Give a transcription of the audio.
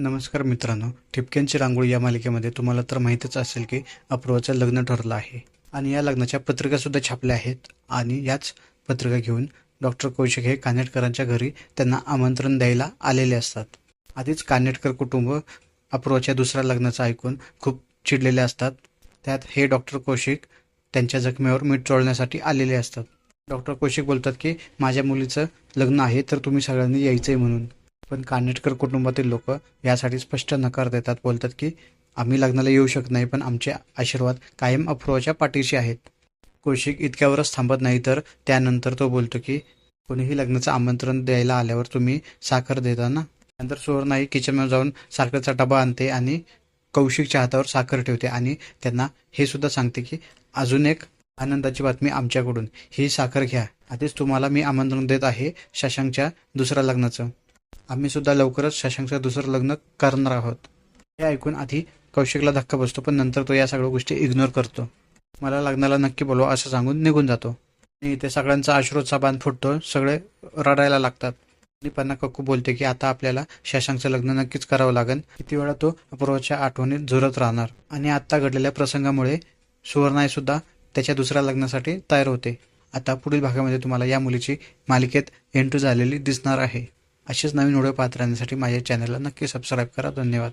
नमस्कार मित्रांनो ठिपक्यांची रांगोळी या मालिकेमध्ये तुम्हाला तर माहीतच असेल की अपूर्वाचं लग्न ठरलं आहे. आणि या लग्नाच्या पत्रिकासुद्धा छापल्या आहेत. आणि याच पत्रिका घेऊन डॉक्टर कौशिक हे कानेटकरांच्या घरी त्यांना आमंत्रण द्यायला आलेले असतात. आधीच कानेटकर कुटुंब अपूर्वाच्या दुसऱ्या लग्नाचं ऐकून खूप चिडलेले असतात. त्यात हे डॉक्टर कौशिक त्यांच्या जखमेवर मीठ चोळण्यासाठी आलेले असतात. डॉक्टर कौशिक बोलतात की माझ्या मुलीचं लग्न आहे तर तुम्ही सगळ्यांनी यायचंय म्हणून. पण कानेटकर कुटुंबातील लोक यासाठी स्पष्ट नकार देतात बोलतात की आम्ही लग्नाला येऊ शकत नाही पण आमचे आशीर्वाद कायम अपूर्वाच्या पाठीशी आहेत. कौशिक इतक्यावरच थांबत नाही तर त्यानंतर तो बोलतो की कोणीही लग्नाचं आमंत्रण द्यायला आल्यावर तुम्ही साखर देता ना? नंतर सुवर्णाई किचनमध्ये जाऊन साखरेचा डबा आणते आणि कौशिकच्या हातावर साखर ठेवते आणि त्यांना हे सुद्धा सांगते की अजून एक आनंदाची बातमी आमच्याकडून. ही साखर घ्या. आधीच तुम्हाला मी आमंत्रण देत आहे शशांकच्या दुसऱ्या लग्नाचं. आम्ही सुद्धा लवकरच शशांकचं दुसरं लग्न करणार आहोत. हे ऐकून आधी कौशिकला धक्का बसतो पण नंतर तो या सगळ्या गोष्टी इग्नोर करतो. मला लग्नाला नक्की बोलवा असं सांगून निघून जातो. आणि इथे सगळ्यांचा अश्रोचा बांध फुटतो सगळे रडायला लागतात. आणि पन्ना कक्कू बोलते की आता आपल्याला शशांकचं लग्न नक्कीच करावं लागेल. किती वेळा तो अपूर्वाच्या आठवणीत झुरत राहणार. आणि आता घडलेल्या प्रसंगामुळे सुवर्णाई सुद्धा त्याच्या दुसऱ्या लग्नासाठी तयार होते. आता पुढील भागामध्ये तुम्हाला या मुलीची मालिकेत एंट्री झालेली दिसणार आहे. असेच नवीन व्हिडिओ पाहत राहण्यासाठी माझ्या चॅनलला नक्की सबस्क्राईब करा. धन्यवाद.